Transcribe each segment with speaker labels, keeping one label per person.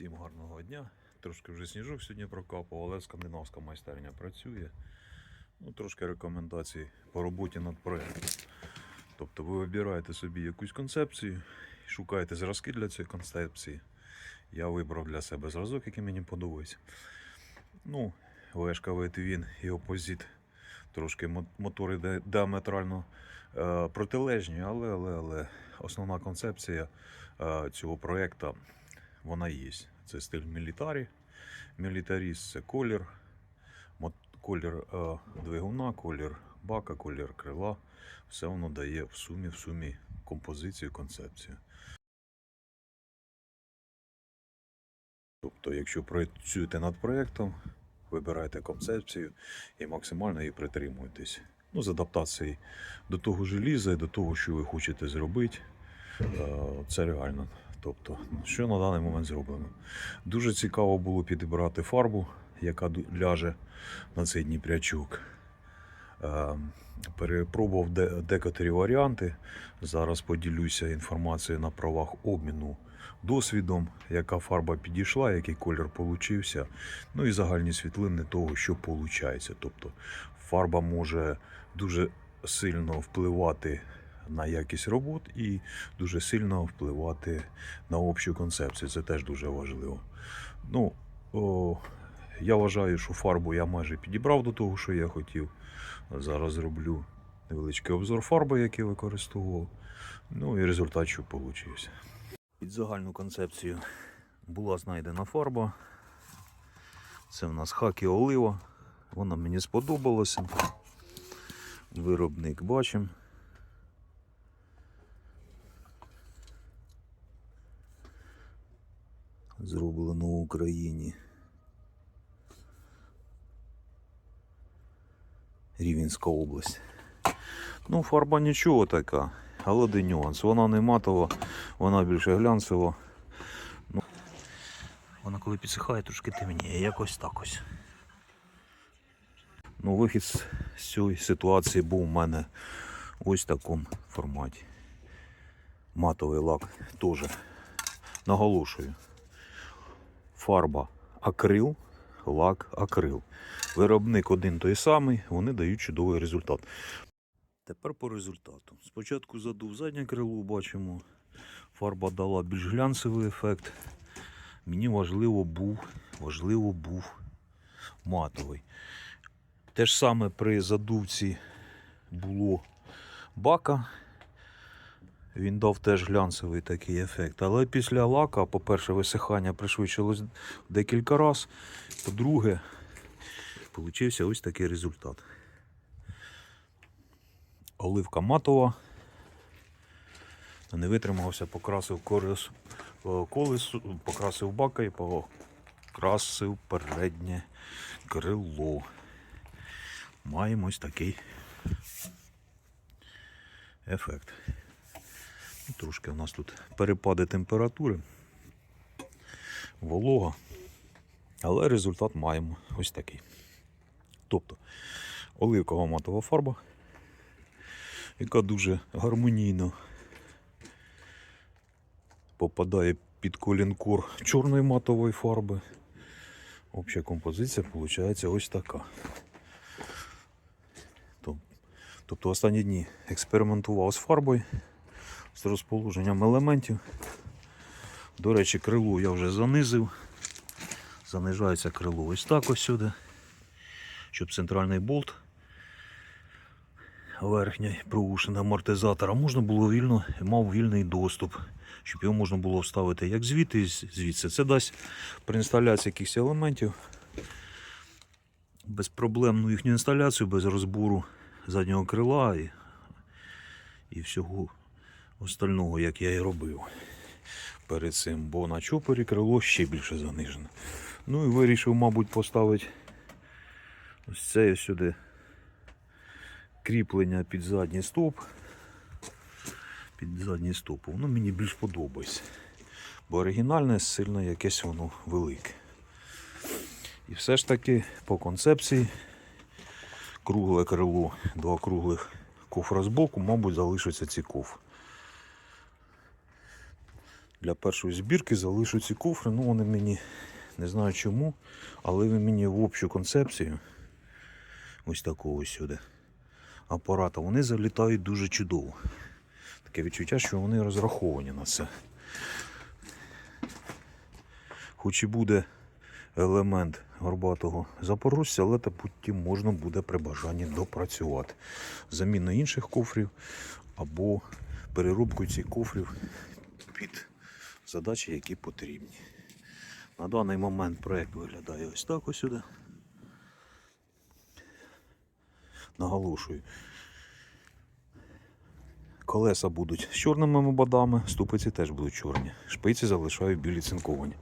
Speaker 1: Всім гарного дня. Трошки вже сніжок сьогодні прокапав, але скандинавська майстерня працює. Ну, трошки рекомендацій по роботі над проєктом. Тобто ви вибираєте собі якусь концепцію, шукаєте зразки для цієї концепції. Я вибрав для себе зразок, який мені подобається. Ну, вешка він і опозит. Трошки мотори діаметрально е, протилежні, але, але, але основна концепція е, цього проєкту вона є. Це стиль мілітарі. Мілітаріст це колір, колір е, двигуна, колір бака, колір крила. Все воно дає в сумі, в сумі композицію, концепцію. Тобто, якщо працюєте над проєктом, вибирайте концепцію і максимально її притримуєтесь. Ну, з адаптацією до того желіза і до того, що ви хочете зробити. Е, Це реально. Тобто, що на даний момент зроблено. Дуже цікаво було підібрати фарбу, яка ляже на цей дніпрячок. Е, Перепробував де- декотрі варіанти. Зараз поділюся інформацією на правах обміну досвідом, яка фарба підійшла, який колір получився. Ну і загальні світлини того, що виходить. Тобто фарба може дуже сильно впливати на якість робот і дуже сильно впливати на общу концепцію. Це теж дуже важливо. Ну, о, я вважаю, що фарбу я майже підібрав до того, що я хотів. Зараз зроблю невеличкий обзор фарби, який використовував. Ну і результат, що вийшов. Під загальну концепцію була знайдена фарба. Це в нас хакі олива. Вона мені сподобалася. Виробник бачимо. Зроблено в Україні. Рівенська область. Ну, фарба нічого така, але один нюанс. Вона не матова, вона більше глянцева. Ну, вона коли підсихає, трошки темніє, якось так ось. Ну, вихід з цієї ситуації був у мене ось в такому форматі. Матовий лак теж. Наголошую. Фарба акрил, лак акрил. Виробник один той самий, вони дають чудовий результат. Тепер по результату. Спочатку задув заднє крило, бачимо. Фарба дала більш глянцевий ефект. Мені важливо був, важливо був матовий. Те ж саме при задувці було бака. Він дав теж глянцевий такий ефект. Але після лака, по-перше, висихання пришвидшилось декілька разів. По-друге, получився ось такий результат. Оливка матова. Не витримався, покрасив е, колесо, покрасив бака і покрасив переднє крило. Маємо ось такий ефект. Трошки у нас тут перепади температури, волога, але результат маємо ось такий. Тобто оливкова матова фарба, яка дуже гармонійно попадає під колінкор чорної матової фарби. Обща композиція виходить ось така. Тобто останні дні експериментував з фарбою, з розположенням елементів. До речі, крило я вже занизив. Занижається крило ось так ось сюди, щоб центральний болт верхній проушений амортизатора можна було вільно, мав вільний доступ, щоб його можна було вставити як звідти, звідси. Це дасть при інсталяції якихось елементів безпроблемну їхню інсталяцію без розбору заднього крила і, і всього остального, як я і робив перед цим, бо на чопорі крило ще більше занижене. Ну і вирішив, мабуть, поставити ось це сюди кріплення під задній стоп. Під задній стоп. Воно мені більш подобається. Бо оригінальне сильно якесь воно велике. І все ж таки по концепції кругле крило, два круглих кофра з боку, мабуть, залишаться ці кофри. Для першої збірки залишу ці кофри. Ну, вони мені не знаю чому, але він мені в общу концепцію ось такого сюди апарата, вони залітають дуже чудово. Таке відчуття, що вони розраховані на це. Хоч і буде елемент горбатого запорожця, але та потім можна буде при бажанні допрацювати. Заміну інших кофрів або переробку цих кофрів задачі, які потрібні. На даний момент проект виглядає ось так ось сюди. Наголошую. Колеса будуть з чорними бодами, ступиці теж будуть чорні. Шпиці залишаю білі цинковані.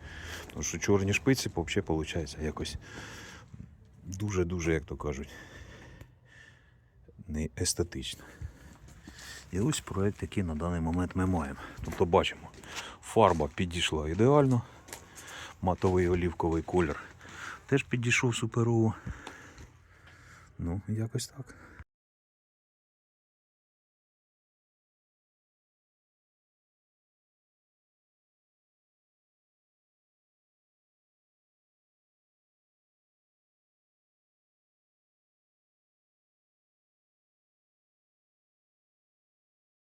Speaker 1: Тому що чорні шпиці взагалі виходить якось дуже-дуже, як то кажуть, не естетично. І ось проєкт, який на даний момент ми маємо. Тобто бачимо, фарба підійшла ідеально, матовий олівковий колір теж підійшов суперово. Ну, якось так.